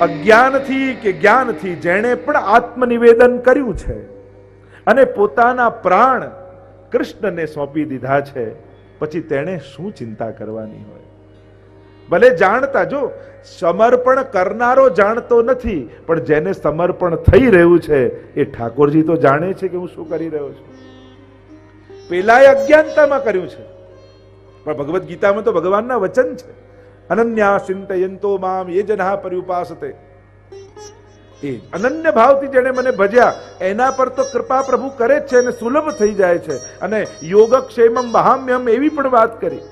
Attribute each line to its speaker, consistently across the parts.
Speaker 1: અજ્ઞાનથી કે જ્ઞાનથી જેણે પણ આત્મનિવેદન કર્યું છે અને પોતાના પ્રાણ કૃષ્ણને સોંપી દીધા છે, પછી તેણે શું ચિંતા કરવાની હોય? ભલે જાણતા, જો સમર્પણ કરનારો જાણતો નથી, પણ જેને સમર્પણ થઈ રહ્યું છે, એ ઠાકોરજી તો જાણે છે કે હું શું કરી રહ્યો છું. પેલાએ અજ્ઞાનતામાં કર્યું છે. પણ ભગવદ્ ગીતામાં તો ભગવાનના વચન છે. અનન્યા ચિંતયંતો મામ એ જના પર્યુપાસતે એ અનન્ય ભાવથી જેણે મને ભજ્યા એના પર તો કૃપા પ્રભુ કરે જ છે અને સુલભ થઈ જાય છે અને યોગક્ષેમમ વહામ્યમ એવી પણ વાત કરી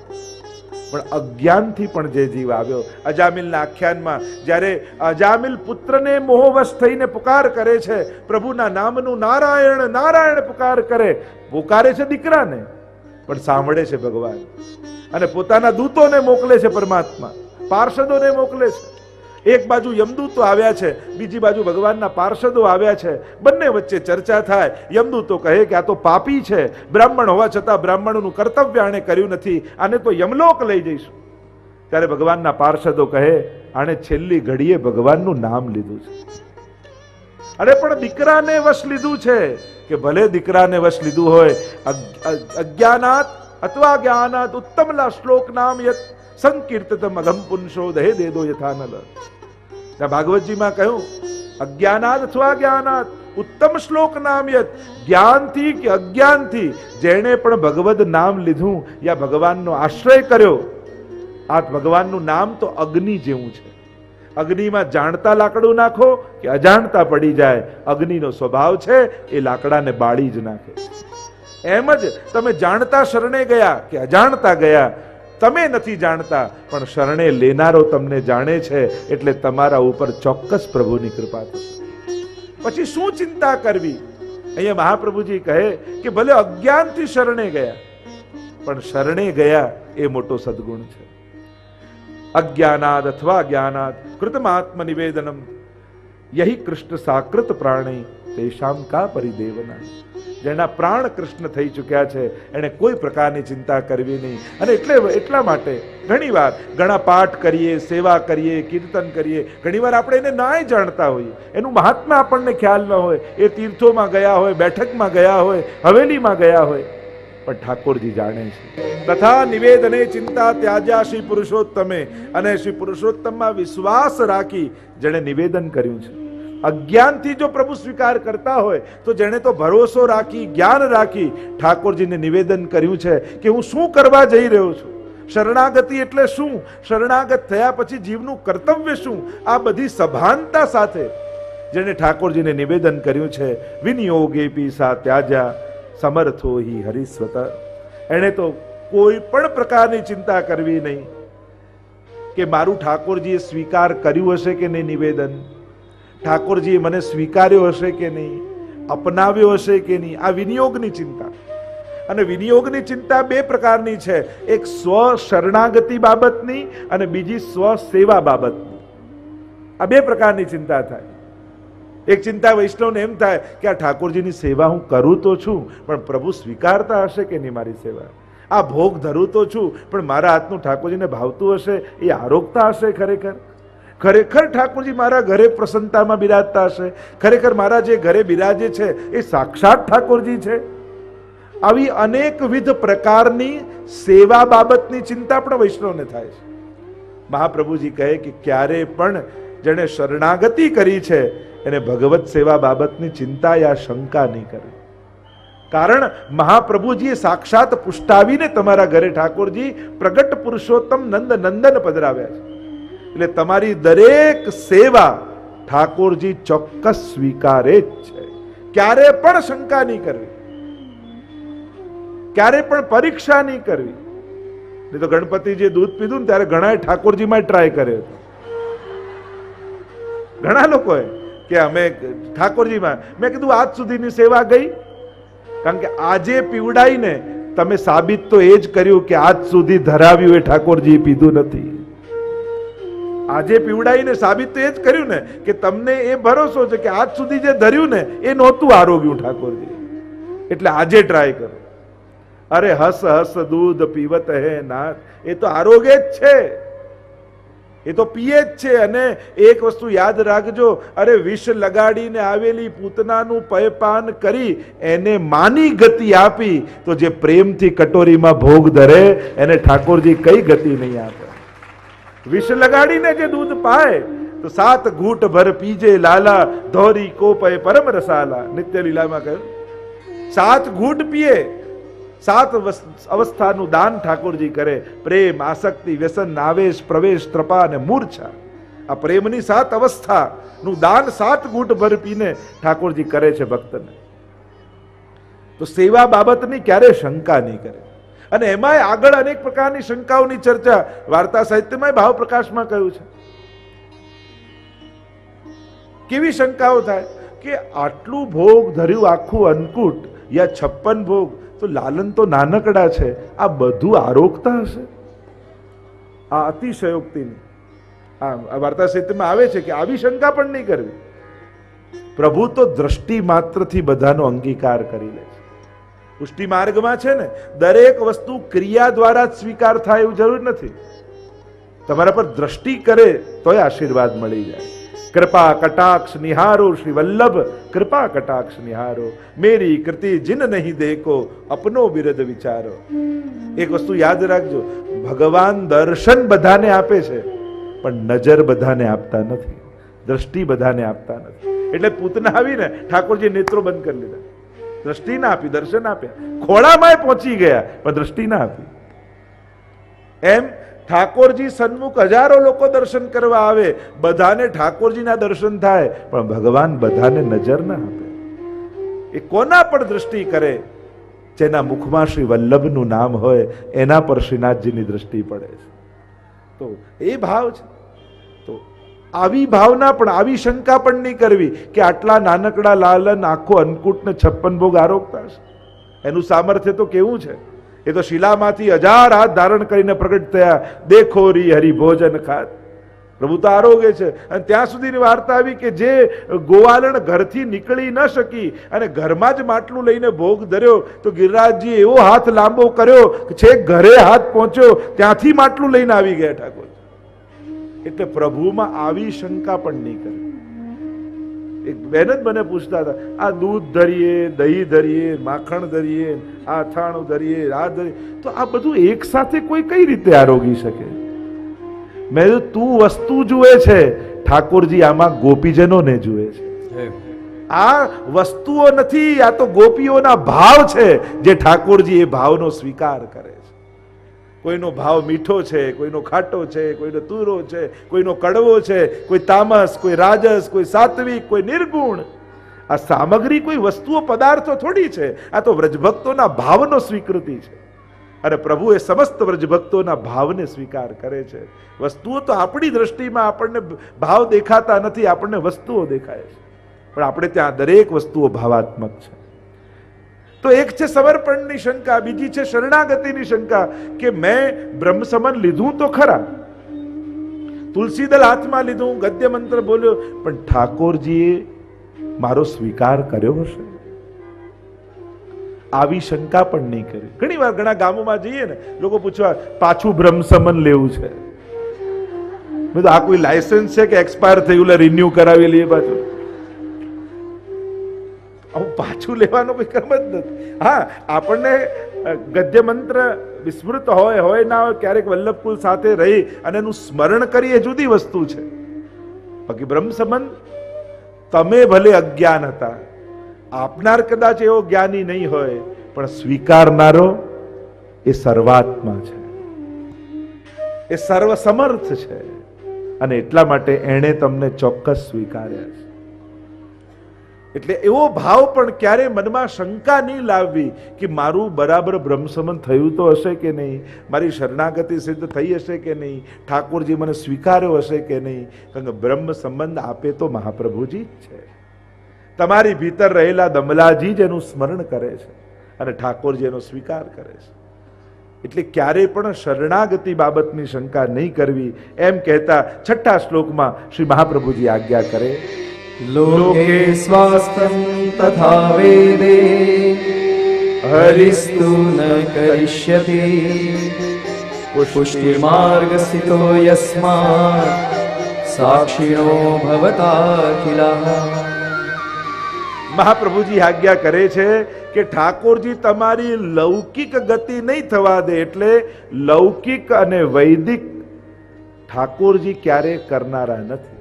Speaker 1: પણ અજ્ઞાનથી પણ જે જીવ આવ્યો અજામિલના આખ્યાનમાં જ્યારે અજામિલ પુત્રને મોહવશ થઈને પુકાર કરે છે પ્રભુના નામનું નારાયણ નારાયણ પુકાર કરે પુકારે છે દીકરાને પણ સાંભળે છે ભગવાન અને પોતાના દૂતોને મોકલે છે પરમાત્મા. પાર્ષદોને મોકલે છે. એક બાજુ યમદૂતો આવ્યા છે, બીજી બાજુ ભગવાનના પાર્ષદો આવ્યા છે. બંને વચ્ચે ચર્ચા થાય. યમદૂતો કહે કે આ તો પાપી છે. બ્રાહ્મણ હોવા છતાં બ્રાહ્મણનું કર્તવ્ય આણે કર્યું નથી. આને તો યમલોક લઈ જઈશું. ત્યારે ભગવાનના પાર્ષદો કહે, આણે છેલ્લી ઘડીએ ભગવાનનું નામ લીધું છે. અરે પણ દીકરાને વશ લીધું છે. કે ભલે દીકરાને વશ લીધું હોય, અજ્ઞ- અજ્ઞ- અજ્ઞાનાત અથવા જ્ઞાનાત ઉત્તમ શ્લોક નામ યત સંકીર્તતમ અધમ પુંસો દહે દે દો યથાનલ ત્યાં ભાગવતજીમાં કહ્યું અજ્ઞાનાત અથવા જ્ઞાનાત ઉત્તમ શ્લોક નામ યત જ્ઞાનથી કે અજ્ઞાનથી જેણે પણ ભગવદ નામ લીધું યા ભગવાનનો આશ્રય કર્યો આ ભગવાનનું નામ તો અગ્નિ જેવું છે અગ્નિમાં જાણતા લાકડું નાખો કે અજાણતા પડી જાય અગ્નિનો સ્વભાવ છે એ લાકડાને બાળી જ નાખે એમ જ તમે જાણતા શરણે ગયા કે અજાણતા ગયા. તમે નથી જાણતા, પણ શરણે લેનારો તમને જાણે છે, એટલે તમારા ઉપર ચોક્કસ પ્રભુની કૃપા થશે. પછી શું ચિંતા કરવી? અહીંયા મહાપ્રભુજી કહે કે ભલે અજ્ઞાનથી શરણે ગયા, પણ શરણે ગયા એ મોટો સદગુણ છે. અજ્ઞાનાદ અથવા જ્ઞાનાદ કૃતમાત્મ નિવેદનમ યહી કૃષ્ણ સાકૃત પ્રાણી, તેષામ કા પરિદેવના. જેના પ્રાણ કૃષ્ણ થઈ ચૂક્યા છે એને કોઈ પ્રકારની ચિંતા કરવી નહીં. અને એટલે એટલા માટે ઘણીવાર ઘણા પાઠ કરીએ, સેવા કરીએ, કીર્તન કરીએ, ઘણીવાર આપણે એને નાય જાણતા હોઈએ. એનું મહાત્મા આપણને ખ્યાલ ન હોય. એ તીર્થોમાં ગયા હોય, બેઠકમાં ગયા હોય, હવેલીમાં ગયા હોય. પણ ઠાકોરજી જાણે છે. તથા નિવેદને ચિંતા ત્યાજ્યા શ્રી પુરુષોત્તમે. અને શ્રી પુરુષોત્તમમાં વિશ્વાસ રાખી જેણે નિવેદન કર્યું છે. અજ્ઞાનથી જો પ્રભુ સ્વીકાર કરતા હોય, તો જેણે તો ભરોસો રાખી, જ્ઞાન રાખી ઠાકોરજીને નિવેદન કર્યું છે કે હું શું કરવા જઈ રહ્યો છું? શરણાગતિ એટલે શું? શરણાગત થયા પછી જીવનું કર્તવ્ય શું? આ બધી સભાનતા સાથે જેણે ઠાકોરજીને નિવેદન કર્યું છે, વિનિયોગે પીસા ત્યાજા, સમર્થો હિ હરિસ્વત. એણે તો કોઈ પણ પ્રકારની ચિંતા કરવી નહીં કે મારું ઠાકોરજીએ સ્વીકાર કર્યું હશે કે નહીં નિવેદન. ઠાકોરજીએ મને સ્વીકાર્યો હશે કે નહીં, અપનાવ્યો હશે કે નહીં, આ વિનિયોગની ચિંતા. અને વિનિયોગની ચિંતા બે પ્રકારની છે. એક સ્વ શરણાગતિ બાબતની અને બીજી સ્વ સેવા બાબતની. આ બે પ્રકારની ચિંતા થાય. એક ચિંતા વૈષ્ણવને એમ થાય કે આ ઠાકોરજીની સેવા હું કરું તો છું, પણ પ્રભુ સ્વીકારતા હશે કે નહીં મારી સેવા? આ ભોગ ધરું તો છું, પણ મારા હાથનું ઠાકોરજીને ભાવતું હશે, એ આરોગતા હશે ખરેખર? ખરેખર ઠાકોરજી મારા ઘરે પ્રસન્નતામાં બિરાજતા હશે? ખરેખર મારા જે ઘરે બિરાજે છે, એ સાક્ષાત ઠાકોરજી છે? આવી અનેકવિધ પ્રકારની સેવા બાબતની ચિંતા પણ વૈષ્ણવને થાય છે. મહાપ્રભુજી કહે કે ક્યારે પણ જેણે શરણાગતિ કરી છે, એને ભગવત સેવા બાબતની ચિંતા યા શંકા નહીં કરે કારણ મહાપ્રભુજીએ સાક્ષાત પુષ્ટાવીને તમારા ઘરે ઠાકોરજી પ્રગટ પુરુષોત્તમ નંદ નંદન પધરાવ્યા છે. એટલે તમારી દરેક સેવા ઠાકોરજી ચોક્કસ સ્વીકારે જ છે. ક્યારે પણ શંકા નહીં કરવી. ક્યારે પણ પરીક્ષા નહીં કરવી. નહીં તો ગણપતિજી દૂધ પીધું ને ત્યારે ઘણાએ ઠાકોરજીમાં ટ્રાય કર્યો હતો. ઘણા લોકોએ કે અમે ઠાકોરજીમાં, મેં કીધું આજ સુધીની સેવા ગઈ. કારણ કે આજે પીવડાઈને તમે સાબિત તો એ જ કર્યું કે આજ સુધી ધરાવ્યું એ ઠાકોરજી પીધું નથી. આજે પીવડાઈને સાબિત તો એ જ કર્યું ને કે તમને એ ભરોસો છે કે આજ સુધી જે ધર્યું ને, એ નહોતું આરોગ્યું ઠાકોરજી. એટલે આજે ટ્રાય કરો. અરે હસ હસ દૂધ પીવત હે નાથ, એ તો આરોગ્ય જ છે. એ તો પીએ જ છે અને એક વસ્તુ યાદ રાખજો, અરે વિષ લગાડીને આવેલી પૂતનાનું પયપાન કરી, એને માની ગતિ આપી, તો જે પ્રેમથી કટોરીમાં ભોગ ધરે, એને ઠાકોરજી કઈ ગતિ નહીં આપે. વિષ લગાડીને જે દૂધ પાય તો સાત ઘૂંટ ભર પીજે લાલા ધોરી કોપય પરમ રસાલા નિત્ય લીલામાં કહ્યું સાત ઘૂંટ પીએ સાત અવસ્થાનું દાન ઠાકોરજી કરે પ્રેમ આસક્તિ વ્યસન નાવેશ પ્રવેશ ત્રપા અને મૂર્છા આ પ્રેમની સાત અવસ્થાનું દાન સાત ઘૂંટ ભર પીને ઠાકોરજી કરે છે ભક્તને તો સેવા બાબતની ક્યારે શંકા નહીં કરે અને એમાંય આગળ અનેક પ્રકારની શંકાઓની ચર્ચા વાર્તા સાહિત્યમાં ભાવ પ્રકાશમાં કહ્યું છે. કેવી શંકાઓ થાય? કે આટલું ભોગ ધર્યું આખું અન્નકૂટ યા છપ્પન ભોગ, તો લાલન તો નાનકડા છે, આ બધું આરોગતા હશે? આ અતિશયોક્તિની. આ વાર્તા સાહિત્યમાં આવે છે કે આવી શંકા પણ નહીં કરવી. પ્રભુ તો દ્રષ્ટિ માત્રથી બધાનો અંગીકાર કરી લે છે. પુષ્ટિ માર્ગમાં છે ને, દરેક વસ્તુ ક્રિયા દ્વારા જ સ્વીકાર થાય એવું જરૂર નથી. તમારા પર દ્રષ્ટિ કરે તોય આશીર્વાદ મળી જાય. કૃપા કટાક્ષ નિહારો, શ્રી વલ્લભ, કૃપા કટાક્ષ નિહારો. મેરી કૃતિ જીન નહીં દેખો, અપનો વિરદ વિચારો. એક વસ્તુ યાદ રાખજો, ભગવાન દર્શન બધાને આપે છે, પણ નજર બધાને આપતા નથી. દ્રષ્ટિ બધાને આપતા નથી. એટલે પૂતના આવીને ઠાકોરજી નેત્રો બંધ કરી લીધા. દ્રષ્ટિ ના આપી, દર્શન આપ્યા. ખોળામાં પહોંચી ગયા, પણ દ્રષ્ટિ ના આપી. એમ ઠાકોરજી સન્મુખ હજારો લોકો દર્શન કરવા આવે, બધાને ઠાકોરજીના દર્શન થાય, પણ ભગવાન બધાને નજર ના આપે. એ કોના પર દ્રષ્ટિ કરે? જેના મુખમાં શ્રી વલ્લભનું નામ હોય, એના પર શ્રીનાથજીની દ્રષ્ટિ પડે છે. તો એ ભાવ છે. આવી ભાવના પણ, આવી શંકા પણ નહીં કરવી કે આટલા નાનકડા લાલન આખો અન્નકૂટને છપ્પન ભોગ આરોગતા છે એનું સામર્થ્ય તો કેવું છે? એ તો શિલામાંથી હજાર હાથ ધારણ કરીને પ્રગટ થયા. દેખો રી હરિ ભોજન ખાત. પ્રભુ તો આરોગ્ય છે. અને ત્યાં સુધીની વાર્તા આવી કે જે ગોવાલણ ઘરથી નીકળી ન શકી અને ઘરમાં જ માટલું લઈને ભોગ ધર્યો, તો ગિરિરાજજી એવો હાથ લાંબો કર્યો કે છેક ઘરે હાથ પહોંચ્યો, ત્યાંથી માટલું લઈને આવી ગયા ઠાકોર એટલે પ્રભુમાં આવી શંકા પણ નહીં કરે. એક બેન જ મને પૂછતા હતા આ દૂધ ધરીએ દહીં ધરીએ માખણ ધરીએ આ અથાણું ધરીએ આ ધરીએ? તો આ બધું એક સાથે કોઈ કઈ રીતે આરોગી શકે? મેં કીધું તું વસ્તુ જુએ છે. ઠાકોરજી આમાં ગોપીજનોને જુએ છે. આ વસ્તુઓ નથી આ તો ગોપીઓના ભાવ છે જે ઠાકોરજી એ ભાવનો સ્વીકાર કરે. કોઈનો ભાવ મીઠો છે, કોઈનો ખાટો છે, કોઈનો તુરો છે, કોઈનો કડવો છે, કોઈ તામસ, કોઈ રાજસ, કોઈ સાત્વિક, કોઈ નિર્ગુણ. આ સામગ્રી કોઈ વસ્તુઓ, પદાર્થો થોડી છે, આ તો વ્રજભક્તોના ભાવનો સ્વીકૃતિ છે. અને પ્રભુ એ સમસ્ત વ્રજભક્તોના ભાવને સ્વીકાર કરે છે. વસ્તુઓ તો આપણી દ્રષ્ટિમાં આપણને ભાવ દેખાતા નથી, આપણને વસ્તુઓ દેખાય છે. પણ આપણે ત્યાં દરેક વસ્તુઓ ભાવાત્મક છે. તો એક છે સમર્પણની શંકા, બીજી છે શરણાગતિની શંકા કે મેં બ્રહ્મ સમન લીધું તો ખરા. તુલસીદલ હાથમાં લીધું ગદ્ય મંત્ર બોલ્યો, પણ ઠાકોરજીએ મારો સ્વીકાર કર્યો હશે. આવી શંકા પણ નહીં કરી. ઘણી વાર ઘણા ગામોમાં જઈએ ને, લોકો પૂછવા, પાછું બ્રહ્મ સમન લેવું છે? આ કોઈ લાયસન્સ છે કે એક્સપાયર થયું રિન્યુ કરાવી લઈએ પાછું? આવું પાછું લેવાનો કોઈ ક્રમ જ નથી. હા, આપણને ગદ્ય મંત્ર વિસ્મૃત હોય હોય ના હોય, ક્યારેક વલ્લભકુલ સાથે રહી અને એનું સ્મરણ કરી એ જુદી વસ્તુ છે. બાકી બ્રહ્મ સંબંધ તમે ભલે અજ્ઞાન હતા, આપનાર કદાચ એવો જ્ઞાની નહીં હોય, પણ સ્વીકારનારો એ સર્વાત્મા છે. એ સર્વસમર્થ છે. અને એટલા માટે એણે તમને ચોક્કસ સ્વીકાર્યા છે. એટલે એવો ભાવ પણ ક્યારે મનમાં શંકા નહીં લાવવી કે મારું બરાબર બ્રહ્મસમન થયું તો હશે કે નહીં? મારી શરણાગતિ સિદ્ધ થઈ હશે કે નહીં? ઠાકોરજી મને સ્વીકાર્યો હશે કે નહીં? કારણ કે બ્રહ્મ સંબંધ આપે તો મહાપ્રભુજી જ છે. તમારી ભીતર રહેલા દમલાજી જ એનું સ્મરણ કરે છે અને ઠાકોરજી એનો સ્વીકાર કરે છે. એટલે ક્યારે પણ શરણાગતિ બાબતની શંકા નહીં કરવી. એમ કહેતા છઠ્ઠા શ્લોકમાં શ્રી મહાપ્રભુજી આજ્ઞા કરે
Speaker 2: लोके स्वास्थ्यं तथा वेदे हरिस्तु न करिष्यति पुष्टिमार्गस्थितो यस्मात् साक्षिणो भवताखिलः
Speaker 1: મહાપ્રભુજી આજ્ઞા કરે છે કે ઠાકોરજી તમારી લૌકિક ગતિ નહીં થવા દે એટલે લૌકિક અને વૈદિક ઠાકોરજી ક્યારે કરનારા નથી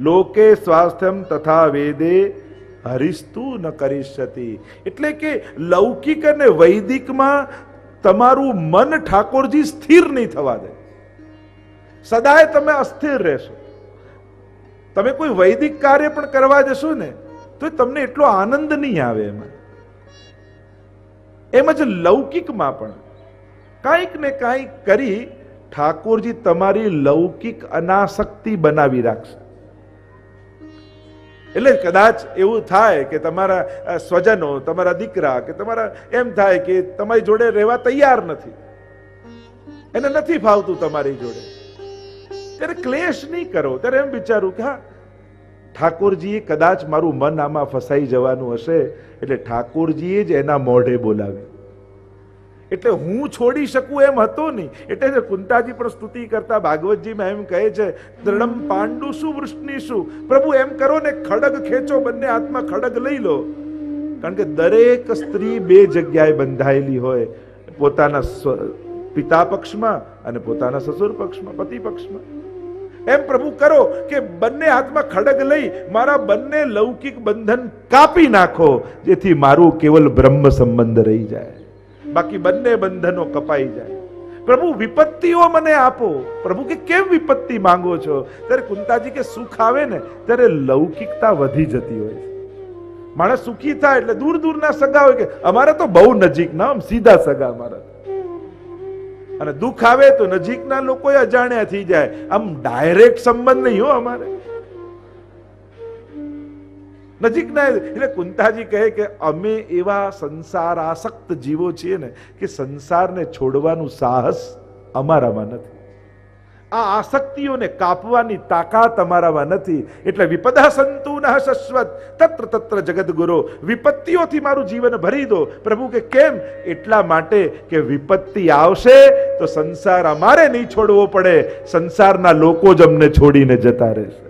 Speaker 1: લોકે સ્વાસ્થ્યમ તથા વેદે હરિસ્તુ ન કરીશતી એટલે કે લૌકિક અને વૈદિકમાં તમારું મન ઠાકોરજી સ્થિર નહીં થવા દે. સદાય તમે અસ્થિર રહેશો. તમે કોઈ વૈદિક કાર્ય પણ કરવા જશો ને, તો તમને એટલો આનંદ નહીં આવે એમાં. એમ જ લૌકિકમાં પણ કાંઈક ને કાંઈક કરી ઠાકોરજી તમારી લૌકિક અનાસક્તિ બનાવી રાખશે. એટલે કદાચ એવું થાય કે તમારા સ્વજનો, તમારા દીકરા કે તમારા, એમ થાય કે તમારી જોડે રહેવા તૈયાર નથી. એને નથી ફાવતું તમારી જોડે. ત્યારે ક્લેશ નહીં કરો. ત્યારે એમ વિચારું કે હા, ઠાકોરજીએ કદાચ મારું મન આમાં ફસાઈ જવાનું હશે, એટલે ઠાકોરજીએ જ એના મોઢે બોલાવ્યું. એટલે હું છોડી શકું એમ હતો નહીં. એટલે કુંતાજી પણ સ્તુતિ કરતા ભાગવતજીમાં એમ કહે છે, દ્રણમ પાંડુ શું વૃષ્ણિ શું? પ્રભુ એમ કરો ને, ખડગ ખેંચો, બંને હાથમાં ખડગ લઈ લો. કારણ કે દરેક સ્ત્રી બે જગ્યાએ બંધાયેલી હોય. પોતાના પિતા પક્ષમાં અને પોતાના સસુર પક્ષમાં, પતિ પક્ષમાં. એમ પ્રભુ કરો કે બંને હાથમાં ખડગ લઈ મારા બંને લૌકિક બંધન કાપી નાખો, જેથી મારું કેવલ બ્રહ્મ સંબંધ રહી જાય. બાકી બંને બંધનો કપાઈ જાય. પ્રભુ, વિપત્તિઓ મને આપો. પ્રભુ, કે કેમ વિપત્તિ માંગો છો? ત્યારે કુંતાજી કે સુખ આવે ને, ત્યારે લૌકિકતા વધી જતી હોય છે. માણસ સુખી થાય એટલે દૂર દૂરના સગા હોય કે, અમારા તો બહુ નજીક ના, આમ સીધા સગા અમારા. અને દુઃખ આવે તો નજીકના લોકો અજાણ્યા થઈ જાય. આમ ડાયરેક્ટ સંબંધ નહીં હો અમારે. નજીકના એટલે કુંતાજી કહે કે અમે એવા સંસાર આસક્ત જીવો છીએ ને કે સંસારને છોડવાનું સાહસ અમારામાં નથી. આ આસક્તિઓને કાપવાની તાકાત અમારામાં નથી. એટલે વિપદા સંતુ ન શશ્વત. તત્ર તત્ર જગદગુરો, વિપત્તિઓથી મારું જીવન ભરી દો. પ્રભુ કે કેમ? એટલા માટે કે વિપત્તિ આવશે તો સંસાર અમારે નહીં છોડવો પડે. સંસારના લોકો જ અમને છોડીને જતા રહેશે.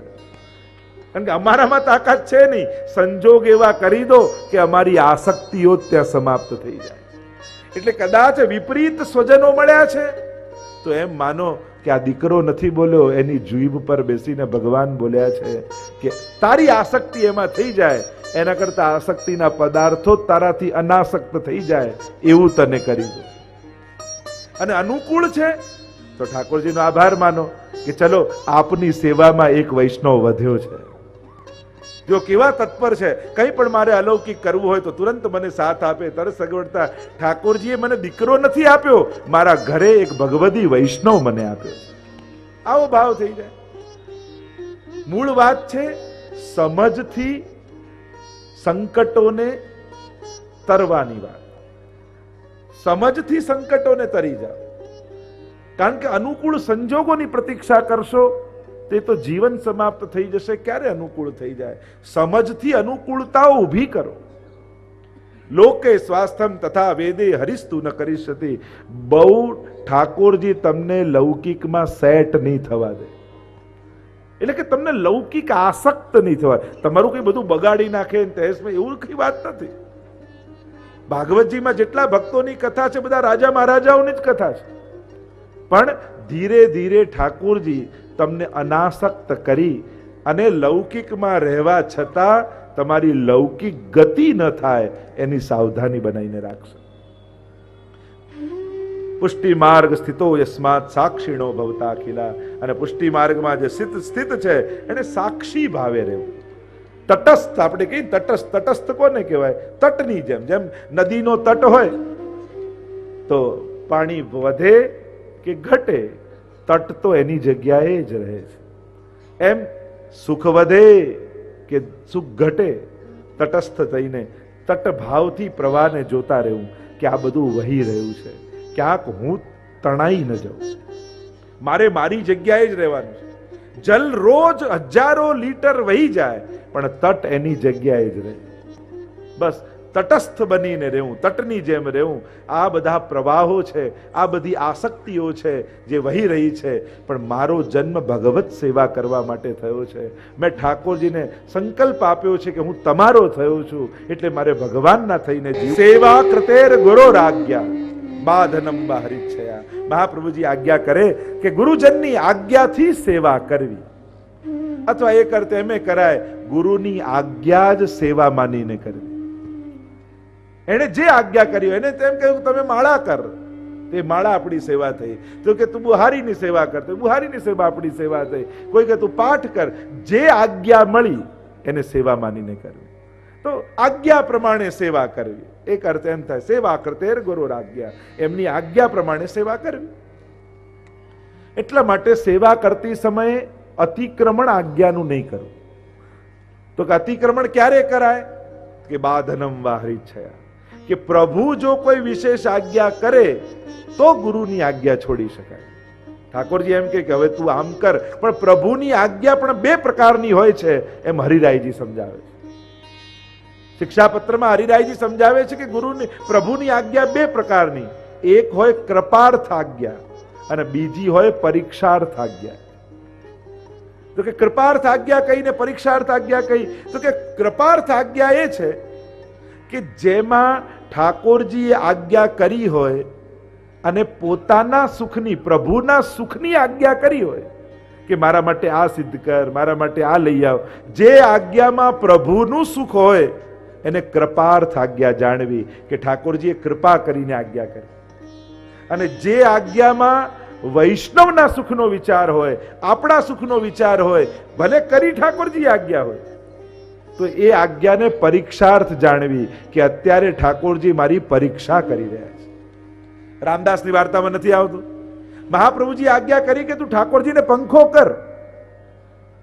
Speaker 1: કારણ કે અમારામાં તાકાત છે નહીં. સંજોગ એવા કરી દો કે અમારી આસક્તિઓ ત્યાં સમાપ્ત થઈ જાય. એટલે કદાચ વિપરીત સ્વજનો મળ્યા છે. તો એમ માનો કે આ દીકરો નથી બોલ્યો, એની જીભ પર બેસીને ભગવાન બોલ્યા છે કે તારી આસક્તિ એમાં થઈ જાય. એના કરતા આસક્તિના પદાર્થો તારાથી અનાસક્ત થઈ જાય. એવું તને કરી દો અને અનુકૂળ છે? તો ઠાકોરજીનો આભાર માનો કે ચલો આપની સેવામાં એક વૈષ્ણવ વધ્યો છે. જો કેવા તત્પર છે, કંઈ પણ મારે અલૌકિક કરવું હોય તો તુરંત મને સાથ આપે તરત સગવડતા ઠાકોરજીએ મને દીકરો નથી આપ્યો, મારા ઘરે એક ભગવદી વૈષ્ણવ મને આપ્યો આવો ભાવ થઈ જાય. મૂળ વાત છે, સમજથી સંકટોને તરવાની વાત. સમજથી સંકટોને તરી જાઓ. કારણ કે અનુકૂળ સંજોગોની પ્રતીક્ષા કરશો તે તો જીવન સમાપ્ત થઈ જશે, ક્યારે અનુકૂળ થઈ જાય? સમજથી અનુકૂળતાઓ ઊભી કરો. લોકે સ્વાસ્થ્યમ તથા વેદે હરિસ્તુ ન કરી શકી. બહુ ઠાકોરજી તમને લૌકિકમાં સેટ નહીં થવા દે. એટલે કે તમને લૌકિક આસક્ત નહીં થવા તમારું કઈ બધું બગાડી નાખે તહેસમાં એવું કઈ વાત નથી. ભાગવતજીમાં જેટલા ભક્તોની કથા છે, બધા રાજા મહારાજાઓની જ કથા છે. પણ ધીરે ધીરે ઠાકોરજી તમને અનાસક્ત કરી અને લૌકિકમાં રહેવા છતાં તમારી લૌકિક ગતિ ન થાય, એની સાવધાની બનાવીને રાખશો. પુષ્ટિ માર્ગ સ્થિતો યસ્માત સાક્ષીણો ભવતા અખિલા અને પુષ્ટિ માર્ગમાં જે સ્થિત સ્થિત છે, એને સાક્ષી ભાવે રહેવું. તટસ્થ, આપણે કહીએ તટસ્થ તટસ્થ કોને કહેવાય? તટની જેમ જેમ નદીનો તટ હોય, તો પાણી વધે કે ઘટે? તટ તો એની જગ્યાએ જ રહે છે. એમ સુખ વધે કે સુખ ઘટે, તટસ્થ થઈને તટ ભાવથી પ્રવાહને જોતા રહેવું કે આ બધું વહી રહ્યું છે. ક્યાંક હું તણાઈ ન જાઉં. મારે મારી જગ્યાએ જ રહેવાનું છે. જલ રોજ હજારો લીટર વહી જાય, પણ તટ એની જગ્યાએ જ રહે. બસ તટસ્થ બનીને રહેવું, તટની જેમ રહેવું. આ બધા પ્રવાહો છે, આ બધી આસક્તિઓ છે જે વહી રહી છે. પણ મારો જન્મ ભગવત સેવા કરવા માટે થયો છે. મેં ઠાકોરજીને સંકલ્પ આપ્યો છે કે હું તમારો થયો છું. એટલે મારે ભગવાનના થઈને સેવા કૃતેર ગુરો રાજ્ઞા બાધનમ બાહરિચ્છયા. મહાપ્રભુજી આજ્ઞા કરે કે ગુરુજનની આજ્ઞાથી સેવા કરવી. અથવા એ કરતે એમ કરાય, ગુરુની આજ્ઞા જ સેવા માનીને કરવી. એણે જે આજ્ઞા કરી હોય, એને તેમ કહ્યું તમે માળા કર. તે માળા આપણી સેવા થઈ. તો કે તું બુહારીની સેવા કર. તો બુહારીની સેવા આપણી સેવા થઈ. કોઈ કે તું પાઠ કર. જે આજ્ઞા મળી, એને સેવા માનીને કરવી. તો આજ્ઞા પ્રમાણે સેવા કરવી. એક અર્થ એમ થાય, સેવા કરતેર ગુરુ આજ્ઞા. એમની આજ્ઞા પ્રમાણે સેવા કરવી. એટલા માટે સેવા કરતી સમયે અતિક્રમણ આજ્ઞાનું નહીં કરવું. તો કે અતિક્રમણ ક્યારે કરાય? કે બાધનમ વાહરી છયા. કે પ્રભુ જો કોઈ વિશેષ આજ્ઞા કરે, તો ગુરુની આજ્ઞા છોડી શકાય. ઠાકોરજી એમ કે હવે તું આમ કર, પણ પ્રભુની આજ્ઞા પણ બે પ્રકારની હોય છે, એમ હરિરાયજી સમજાવે છે. શિક્ષાપત્રમાં હરિરાયજી સમજાવે છે કે ગુરુની, પ્રભુની આજ્ઞા બે પ્રકારની. એક હોય કૃપાર્થ આજ્ઞા, અને બીજી હોય પરીક્ષાર્થ આજ્ઞા. તો કે કૃપાર્થ આજ્ઞા કહીને પરીક્ષાર્થ આજ્ઞા કહી, તો કે કૃપાર્થ આજ્ઞા એ છે કે જેમાં ઠાકોરજીએ આજ્ઞા કરી હોય અને પોતાના સુખની, પ્રભુના સુખની આજ્ઞા કરી હોય કે મારા માટે આ સિદ્ધ કર, મારા માટે આ લઈ આવ. જે આજ્ઞામાં પ્રભુનું સુખ હોય, એને કૃપાર્થ આજ્ઞા જાણવી કે ઠાકોરજીએ કૃપા કરીને આજ્ઞા કરી. અને જે આજ્ઞામાં વૈષ્ણવના સુખનો વિચાર હોય, આપણા સુખનો વિચાર હોય, ભલે કરી ઠાકોરજી આજ્ઞા હોય તો એ આજ્ઞાને પરીક્ષાર્થ જાણવી કે અત્યારે ઠાકોરજી મારી પરીક્ષા કરી રહ્યા છે. રામદાસની વાર્તામાં નથી આવતું. મહાપ્રભુજી આજ્ઞા કરી કે તું ઠાકોરજીને પંખો કર.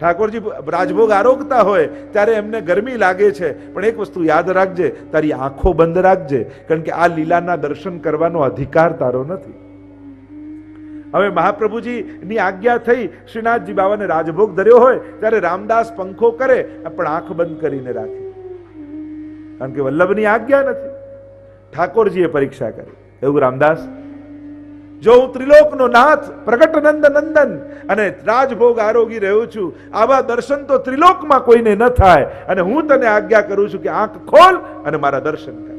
Speaker 1: ઠાકોરજી રાજભોગ આરોગતા હોય ત્યારે એમને ગરમી લાગે છે. પણ એક વસ્તુ યાદ રાખજે, તારી આંખો બંધ રાખજે, કારણ કે આ લીલાના દર્શન કરવાનો અધિકાર તારો નથી. હવે મહાપ્રભુજીની આજ્ઞા થઈ શ્રીનાથજી બાબાને રાજભોગ ધર્યો હોય ત્યારે રામદાસ પંખો કરે, પણ આંખ બંધ કરીને રાખે. કારણ કે વલ્લભની આજ્ઞા નથી. ઠાકોરજીએ પરીક્ષા કરી. એવું રામદાસ? જો હું ત્રિલોકનો નાથ પ્રગટ નંદ નંદન અને રાજભોગ આરોગી રહ્યો છું, આવા દર્શન તો ત્રિલોકમાં કોઈને ન થાય. અને હું તને આજ્ઞા કરું છું કે આંખ ખોલ અને મારા દર્શન કર.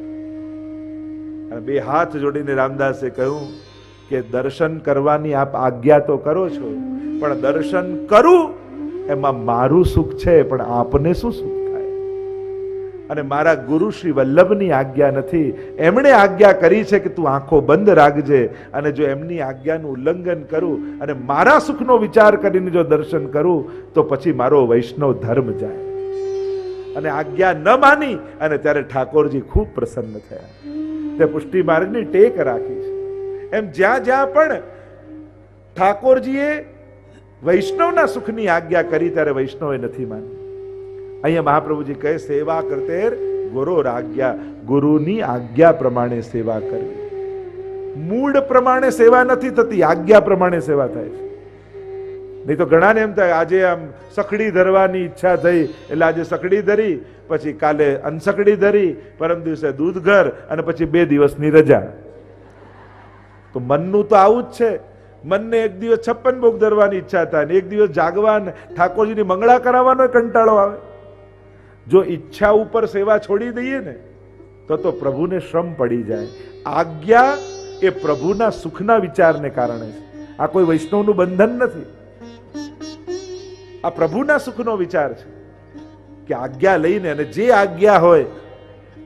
Speaker 1: બે હાથ જોડીને રામદાસે કહ્યું કે દર્શન કરવાની આપ આજ્ઞા તો કરો છો, પણ દર્શન કરું એમાં મારું સુખ છે, પણ આપને શું સુખ થાય? અને મારા ગુરુ શ્રી વલ્લભની આજ્ઞા નથી. એમણે આજ્ઞા કરી છે કે તું આંખો બંધ રાખજે અને જો એમની આજ્ઞાનું ઉલ્લંઘન કરું અને મારા સુખનો વિચાર કરીને જો દર્શન કરું, તો પછી મારો વૈષ્ણવ ધર્મ જાય. અને આજ્ઞા ન માની અને ત્યારે ઠાકોરજી ખૂબ પ્રસન્ન થયા. તે પુષ્ટિ માર્ગની ટેક રાખી. એમ જ્યાં જ્યાં પણ ઠાકોરજીએ વૈષ્ણવના સુખની આજ્ઞા કરી ત્યારે વૈષ્ણવે નથી માની. અહીંયા મહાપ્રભુજી કહે, સેવા કરતેર ગુરુ આજ્ઞા ગુરુની આજ્ઞા પ્રમાણે સેવા કરવી. મૂળ પ્રમાણે સેવા નથી થતી, આજ્ઞા પ્રમાણે સેવા થાય છે. નહીં તો ઘણાને એમ થાય, આજે આમ સકડી ધરવાની ઈચ્છા થઈ, એટલે આજે સકડી ધરી, પછી કાલે અનસકડી ધરી, પરમ દિવસે દૂધ ઘર અને પછી બે દિવસની રજા. તો મનનું તો આવું જ છે. મનને એક દિવસ છપ્પન ભોગ ધરવાની ઈચ્છા થાય ને એક દિવસ જાગવાને ઠાકોરજીની મંગળા કરાવવાનો કંટાળો આવે. જો ઈચ્છા ઉપર સેવા છોડી દઈએ ને, તો તો પ્રભુને શ્રમ પડી જાય. આજ્ઞા એ પ્રભુના સુખના વિચારને કારણે છે. આ કોઈ વૈષ્ણવનું બંધન નથી. આ પ્રભુના સુખનો વિચાર છે કે આજ્ઞા લઈને અને જે આજ્ઞા હોય,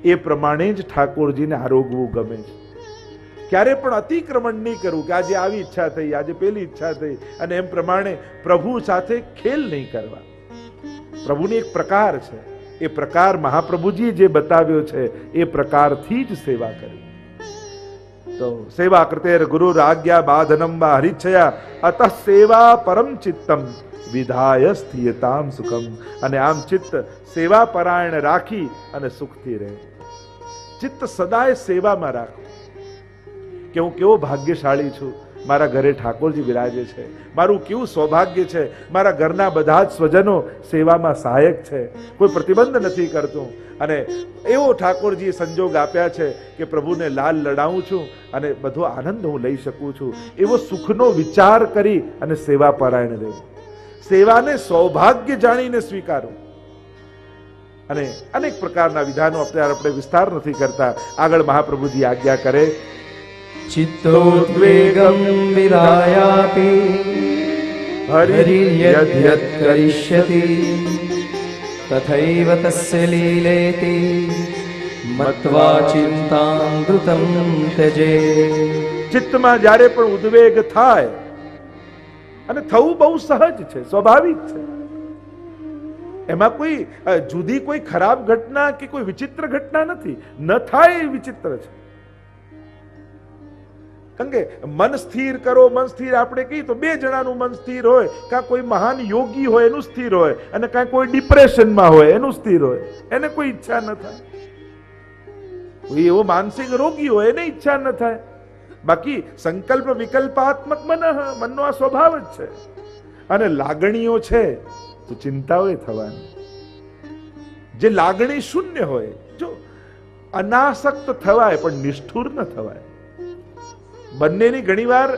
Speaker 1: એ પ્રમાણે જ ઠાકોરજીને આરોગવું ગમે છે. ક્યારે પણ અતિક્રમણ નહીં કરવું કે આજે આવી ઈચ્છા થઈ, આજે પેલી ઈચ્છા થઈ અને એમ પ્રમાણે પ્રભુ સાથે ખેલ નહીં કરવા. પ્રભુની એક પ્રકાર છે. એ પ્રકાર મહાપ્રભુજી જે બતાવ્યો છે, એ પ્રકારથી જ સેવા કરી. તો સેવા કૃતેર ગુરુ આજ્ઞા બાધનમ વા હરિચ્છયા, અત સેવા પરમ ચિત્તમ વિધાય સ્થિયતામ સુખમ. અને આમ ચિત્ત સેવા પરાયણ રાખી અને સુખથી રહે. ચિત્ત સદાય સેવામાં રાખો. કે હું કેવો ભાગ્યશાળી છું? મારા ઘરે ઠાકોરજી બિરાજે છે. મારું કેવું સૌભાગ્ય છે? મારા ઘરના બધા જ સ્વજનો સેવામાં સહાયક છે. કોઈ પ્રતિબંધ નથી કરતું. અને એવો ઠાકોરજીએ સંજોગ આપ્યા છે કે પ્રભુને લાલ લડાવું છું અને બધો આનંદ હું લઈ શકું છું. એવો સુખનો વિચાર કરી અને સેવા પરાયણ રહેવું સેવાને સૌભાગ્ય જાણીને સ્વીકારવું અને અનેક પ્રકારના વિધાનો અત્યારે આપણે વિસ્તાર નથી કરતા. આગળ મહાપ્રભુજી આજ્ઞા કરે
Speaker 2: चित्तोद्वेगं विदायापि हरिर्यद्यत् करिष्यति तथैव तस्य लीलेति मत्वा चिन्तामृतं त्यजे
Speaker 1: ચિત્તમાં જ્યારે પણ ઉદ્વેગ થાય અને થવું બહુ સહજ છે સ્વાભાવિક છે એમાં કોઈ અ, જુદી કોઈ ખરાબ ઘટના કે કોઈ વિચિત્ર ઘટના નથી ન થાય એ વિચિત્ર છે કારણ કે મન સ્થિર કરો, મન સ્થિર. આપણે કહીએ તો બે જણાનું મન સ્થિર હોય. કાં કોઈ મહાન યોગી હોય, એનું સ્થિર હોય. અને કાંઈ કોઈ ડિપ્રેશનમાં હોય, એનું સ્થિર હોય. એને કોઈ ઈચ્છા ન થાય. કોઈ એવો માનસિક રોગી હોય, એને ઈચ્છા ન થાય. બાકી સંકલ્પ વિકલ્પાત્મક મન મનનો આ સ્વભાવ જ છે. અને લાગણીઓ છે, તો ચિંતાઓ થવાની. જે લાગણી શૂન્ય હોય, જો અનાસક્ત થવાય, પણ નિષ્ઠુર ન થવાય બંનેની ઘણીવાર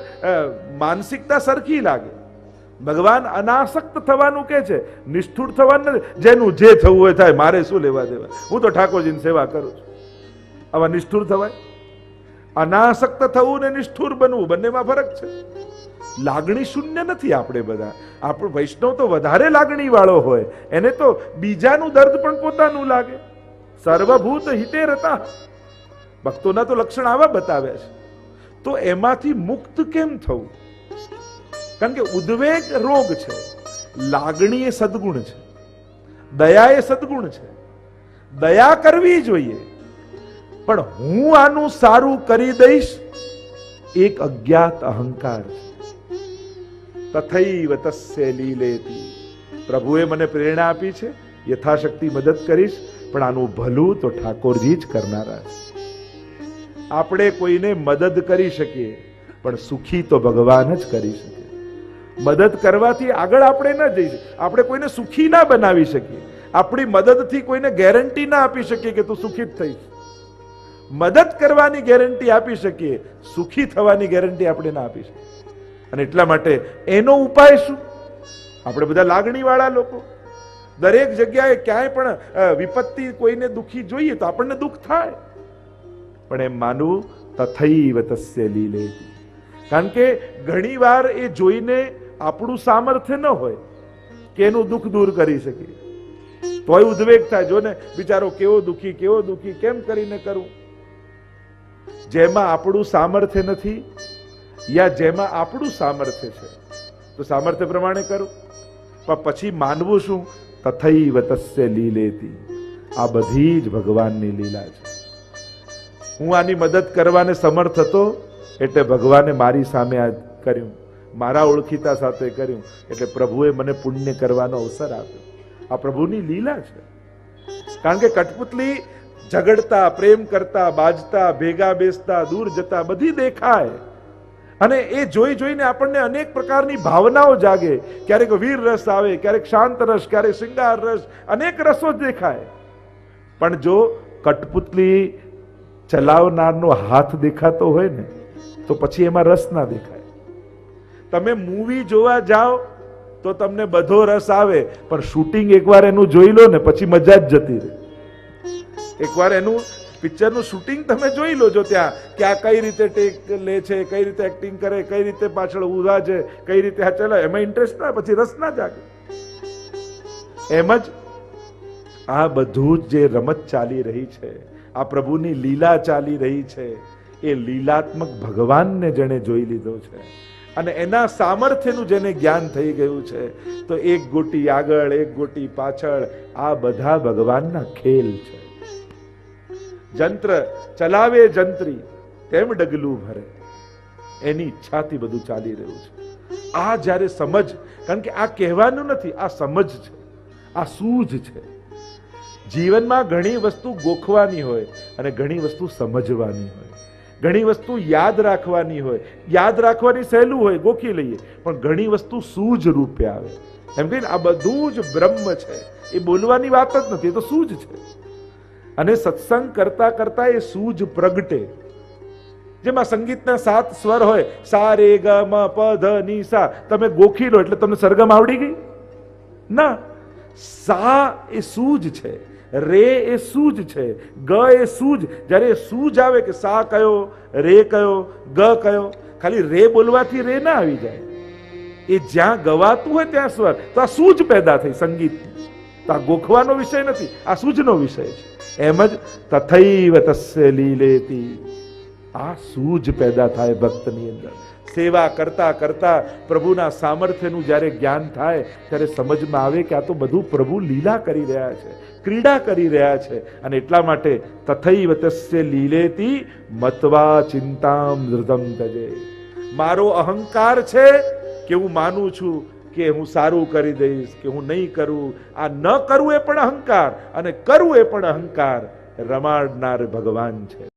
Speaker 1: માનસિકતા સરખી લાગે. ભગવાન અનાસક્ત થવાનું કે છે, નિષ્ઠુર થવાનું જેનું જે થવું હોય થાય, મારે શું લેવા દેવા? હું તો ઠાકોરજીની સેવા કરું છું. આવા નિષ્ઠુર થવાય? અનાસક્ત થવું ને નિષ્ઠુર બનવું, બંનેમાં ફરક છે. લાગણી શૂન્ય નથી આપણે બધા. આપણો વૈષ્ણવ તો વધારે લાગણી વાળો હોય. એને તો બીજાનું દર્દ પણ પોતાનું લાગે. સર્વભૂત હિતે રતા. ભક્તોના તો લક્ષણ આવા બતાવ્યા છે. તો એમાંથી મુક્ત કેમ થવું? કારણ કે ઉદ્વેગ રોગ છે લાગણી એ સદગુણ છે દયા એ સદગુણ છે. દયા કરવી જોઈએ, પણ હું આનું સારું કરી દઈશ, એક અજ્ઞાત અહંકાર તથૈવ તસ્ય લીલેતી. પ્રભુએ મને પ્રેરણા આપી છે, યથાશક્તિ મદદ કરીશ, પણ આનું ભલું તો ઠાકોરજી જ કરનારા છે. આપણે કોઈને મદદ કરી શકીએ, પણ સુખી તો ભગવાન જ કરી શકે. મદદ કરવાથી આગળ આપણે ન જઈ. આપણે કોઈને સુખી ના બનાવી શકીએ. આપણી મદદથી કોઈને ગેરંટી ના આપી શકીએ કે તું સુખી જ થઈશ. મદદ કરવાની ગેરંટી આપી શકીએ, સુખી થવાની ગેરંટી આપણે ના આપી શકીએ. અને એટલા માટે એનો ઉપાય શું? આપણે બધા લાગણીવાળા લોકો. દરેક જગ્યાએ ક્યાંય પણ વિપત્તિ કોઈને દુખી જોઈએ તો આપણને દુઃખ થાય. પણ એમ માનવું તથૈવ તસ્ય લીલે કારણ કે ઘણીવાર એ જોઈને આપણું સામર્થ્ય ન હોય કે એનું દુઃખ દૂર કરી શકીએ તોય ઉદ્વેગ થાય જો ને બિચારો કેવો દુઃખી કેવો દુઃખી, કેમ કરીને કરું? જેમાં આપણું સામર્થ્ય નથી યા જેમાં આપણું સામર્થ્ય છે, તો સામર્થ્ય પ્રમાણે કરું. પણ પછી માનવું શું? તથૈવ તસ્ય લીલેતી. આ બધી જ ભગવાનની લીલા છે. હું આની મદદ કરવાને સમર્થ હતો એટલે ભગવાને મારી સામે આ કર્યું. મારા ઓળખીતા સાથે કર્યું. એટલે પ્રભુએ મને પુણ્ય કરવાનો અવસર આપ્યો. આ પ્રભુની લીલા છે. કારણ કે કઠપુતલી ઝઘડતા, પ્રેમ કરતા, બાજતા, ભેગા બેસતા, દૂર જતા બધી દેખાય. અને એ જોઈ જોઈને આપણને અનેક પ્રકારની ભાવનાઓ જાગે. ક્યારેક વીર રસ આવે, ક્યારેક શાંત રસ, ક્યારેક શિંગાર રસ, અનેક રસો જ દેખાય. પણ જો કઠપુતલી ચલાવનારનો હાથ દેખાતો હોય ને, તો પછી એમાં રસ ના દેખાય. તમે મૂવી જોવા જાઓ, તો તમને બધો રસ આવે, પણ શૂટિંગ એકવાર એનું જોઈ લો ને, પછી મજા જ જતી રહે. એકવાર એનું પિક્ચરનું શૂટિંગ તમે જોઈ લો જો ત્યાં, કે આ કઈ રીતે ટેક લે છે, કઈ રીતે એક્ટિંગ કરે, કઈ રીતે પાછળ ઊભા છે, કઈ રીતે આ ચલાવે, એમાં ઇન્ટરેસ્ટ ના, પછી રસ ના જાગે. એમ જ આ બધું જ જે રમત ચાલી રહી છે આ પ્રભુની લીલા ચાલી રહી છે. એ લીલાત્મક ભગવાનને જેણે જોઈ લીધો છે. અને એના સામર્થ્યનું જેને જ્ઞાન થઈ ગયું છે, તો એક ગોટી આગળ, એક ગોટી પાછળ આ બધા ભગવાનના ખેલ છે. જંત્ર ચલાવે જંત્રી, તેમ ડગલું ભરે. એની ઈચ્છાથી બધું ચાલી રહ્યું છે. આ જ્યારે સમજ, કારણ કે આ કહેવાનું નથી, આ સમજ છે. આ સૂઝ છે. જીવનમાં ઘણી વસ્તુ ગોખવાની હોય અને ઘણી વસ્તુ સમજવાની હોય. ઘણી વસ્તુ યાદ રાખવાની હોય. યાદ રાખવાની સહેલું હોય, ગોખી લઈએ, પણ ઘણી વસ્તુ સૂજ રૂપે આવે. એમ કહીને આ બધું જ બ્રહ્મ છે. એ બોલવાની વાત જ નથી, એ તો સૂજ છે. અને સત્સંગ કરતા કરતા એ સૂજ પ્રગટે. જેમાં સંગીતના સાત સ્વર હોય સા રે ગ, મ, પ, ધ, ની, સા. તમે ગોખી લો એટલે તમને સરગમ આવડી ગઈ? ના. સા એ સૂજ છે. રે એ સૂજ છે, ગ એ સૂજ. જ્યારે સૂજ આવે કે સા કયો, રે કયો, ગ કયો, ખાલી રે બોલવાથી રે ના આવી જાય. એ જ્યાં ગવાતું હોય ત્યાં સ્વર. તો આ સૂજ પેદા થઈ સંગીતની તો આ ગોખવાનો વિષય નથી, આ સૂજનો વિષય છે. એમ જ તથૈવ તસ્ય લીલેતી. આ સૂજ પેદા થાય ભક્તની અંદર. સેવા કરતા કરતા પ્રભુના સામર્થ્યનું જ્યારે જ્ઞાન થાય, ત્યારે સમજમાં આવે કે આ તો બધું પ્રભુ લીલા કરી રહ્યા છે. ક્રીડા કરી રહ્યા છે અને એટલા માટે તથૈવ તસ્ય લીલેતી મતવા ચિંતામ ધૃતમ તજે. મારો અહંકાર છે કે હું માનું છું કે હું સારું કરી દઈશ, કે હું નહીં કરું. આ ન કરવું એ પણ અહંકાર અને કરવું એ પણ અહંકાર રમાડનાર ભગવાન છે.